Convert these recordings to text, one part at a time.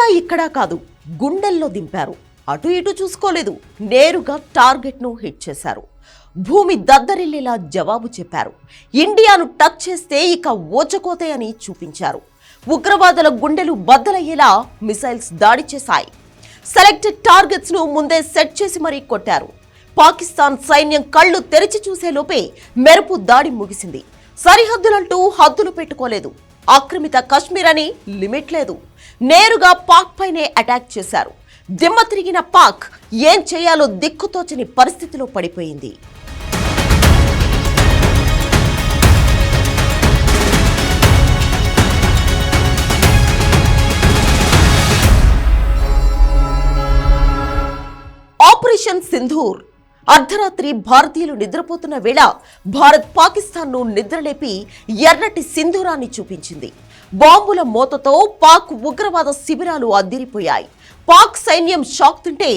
అక్కడ ఇక్కడ కాదు గుండెల్లో దింపారు. అటు ఇటు చూసుకోలేదు. నేరుగా టార్గెట్ను హిట్ చేశారు. భూమి దద్దరిల్లేలా జవాబు చెప్పారు. ఇండియాను టచ్ చేస్తే ఇక ఓచకోతే అని చూపించారు. ఉగ్రవాదుల గుండెలు బద్దలయ్యేలా మిసైల్స్ దాడి చేశాయి. సెలెక్టెడ్ టార్గెట్స్ను ముందే సెట్ చేసి మరీ కొట్టారు. పాకిస్తాన్ సైన్యం కళ్ళు తెరిచి చూసే లోపే మెరుపు దాడి ముగిసింది. సరిహద్దులంటూ హద్దులు పెట్టుకోలేదు. ఆక్రమిత కశ్మీర్ అని లిమిట్ లేదు. నేరుగా పాక్ పైనే అటాక్ చేశారు. దిమ్మ తిరిగిన పాక్ ఏం చేయాలో దిక్కుతోచని పరిస్థితిలో పడిపోయింది. ఆపరేషన్ సింధూర్ అర్ధరాత్రి భారతీయులు నిద్రపోతున్న వేళ భారత్ పాకిస్తాన్ను నిద్రలేపి ఎర్రటి సింధూరాన్ని చూపించింది. బాంబుల మోతతో పాక్ ఉగ్రవాద శిబిరాలు అద్దిరిపోయాయి పాక్ సైన్యం షాక్ తింటే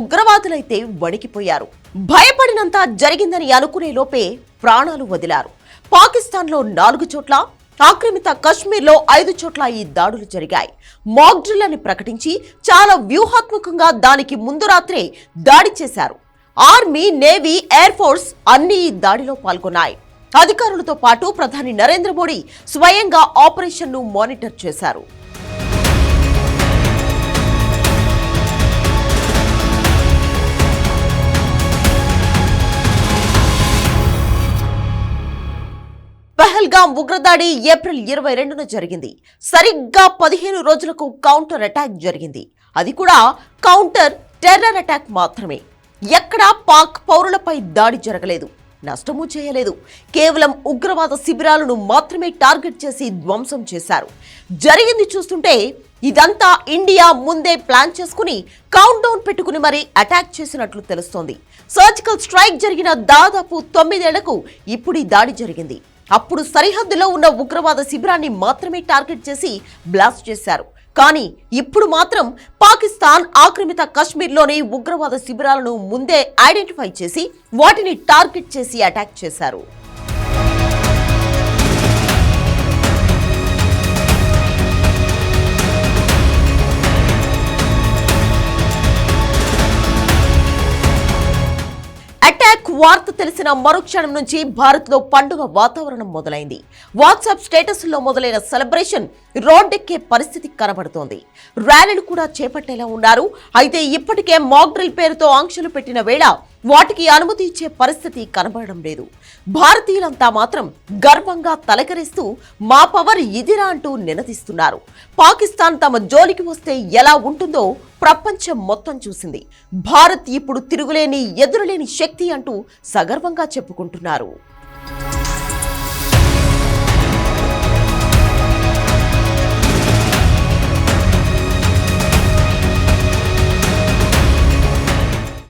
ఉగ్రవాదులైతే వణికిపోయారు. భయపడినంత జరిగిందని అనుకునే లోపే ప్రాణాలు వదిలారు. పాకిస్తాన్లో నాలుగు చోట్ల ఆక్రమిత కశ్మీర్లో ఐదు చోట్ల ఈ దాడులు జరిగాయి. మాక్డ్రిల్ అని ప్రకటించి చాలా వ్యూహాత్మకంగా దానికి ముందు రాత్రే దాడి చేశారు. ఆర్మీ నేవీ ఎయిర్ ఫోర్స్ అన్ని ఈ దాడిలో పాల్గొన్నాయి. అధికారులతో పాటు ప్రధాని నరేంద్ర మోడీ స్వయంగా ఆపరేషన్ను మానిటర్ చేశారు. పహల్గాం ఉగ్రదాడి ఏప్రిల్ ఇరవై రెండున జరిగింది. సరిగ్గా పదిహేను రోజులకు కౌంటర్ అటాక్ జరిగింది. అది కూడా కౌంటర్ టెర్రర్ అటాక్ మాత్రమే. ఎక్కడా పాక్ పౌరులపై దాడి జరగలేదు. నష్టమూ చేయలేదు. కేవలం ఉగ్రవాద శిబిరాలను మాత్రమే టార్గెట్ చేసి ధ్వంసం చేశారు. జరిగింది చూస్తుంటే ఇదంతా ఇండియా ముందే ప్లాన్ చేసుకుని కౌంట్ డౌన్ పెట్టుకుని మరీ అటాక్ చేసినట్లు తెలుస్తోంది. సర్జికల్ స్ట్రైక్ జరిగిన దాదాపు తొమ్మిదేళ్ళకు ఇప్పుడు ఈ దాడి జరిగింది. అప్పుడు సరిహద్దులో ఉన్న ఉగ్రవాద శిబిరాన్ని మాత్రమే టార్గెట్ చేసి బ్లాస్ట్ చేశారు. కానీ ఇప్పుడు మాత్రం పాకిస్తాన్ ఆక్రమిత కశ్మీర్లోని ఉగ్రవాద శిబిరాలను ముందే ఐడెంటిఫై చేసి వాటిని టార్గెట్ చేసి అటాక్ చేశారు. అటాక్ వార్త తెలిసిన మరుక్షణం నుంచి భారత్లో పండుగ వాతావరణం మొదలైంది. వాట్సాప్ స్టేటస్లో మొదలైన సెలబ్రేషన్ రోడ్డెక్కే పరిస్థితి కనబడుతోంది. ర్యాలీలు కూడా చేపట్టేలా ఉన్నారు. అయితే ఇప్పటికే మాక్ డ్రిల్ పేరుతో ఆంక్షలు పెట్టిన వేళ వాటికి అనుమతి ఇచ్చే పరిస్థితి కనబడడం లేదు. భారతీయులంతా మాత్రం గర్వంగా తలకరిస్తూ మా పవర్ ఇదిరా అంటూ నినదిస్తున్నారు. పాకిస్తాన్ తమ జోలికి వస్తే ఎలా ఉంటుందో ప్రపంచం మొత్తం చూసింది. భారత్ ఇప్పుడు తిరుగులేని ఎదురులేని శక్తి అంటూ సగర్వంగా చెప్పుకుంటున్నారు.